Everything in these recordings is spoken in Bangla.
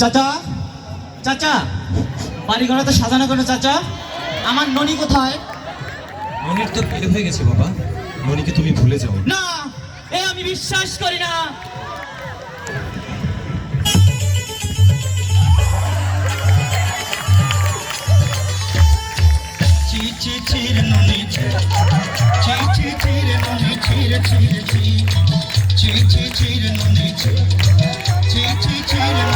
চাচা চাচা বাড়ি ঘরে তো সাজানো কেন চাচা? আমার ননি কোথায়? মনের তো বের হয়ে গেছে বাবা। মনিকে তুমি ভুলে যাও। না এ আমি বিশ্বাস করি না। চি চি চির ননি চি চি চি চির ননি চির চির চি চি চি চির ননি চি চি চি চির ননি চির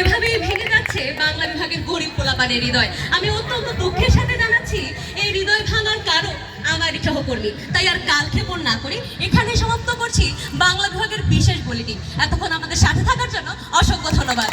এভাবেই ভেঙে যাচ্ছে বাংলা বিভাগের গরিব পোলাপানের হৃদয়। আমি অত্যন্ত দুঃখের সাথে জানাচ্ছি, এই হৃদয় ভাঙার কারণ আমারই সহকর্মী। তাই আর কালক্ষেপণ না করে এখানে সমাপ্ত করছি বাংলা বিভাগের বিশেষ বুলেটিন এতক্ষণ আমাদের সাথে থাকার জন্য অসংখ্য ধন্যবাদ।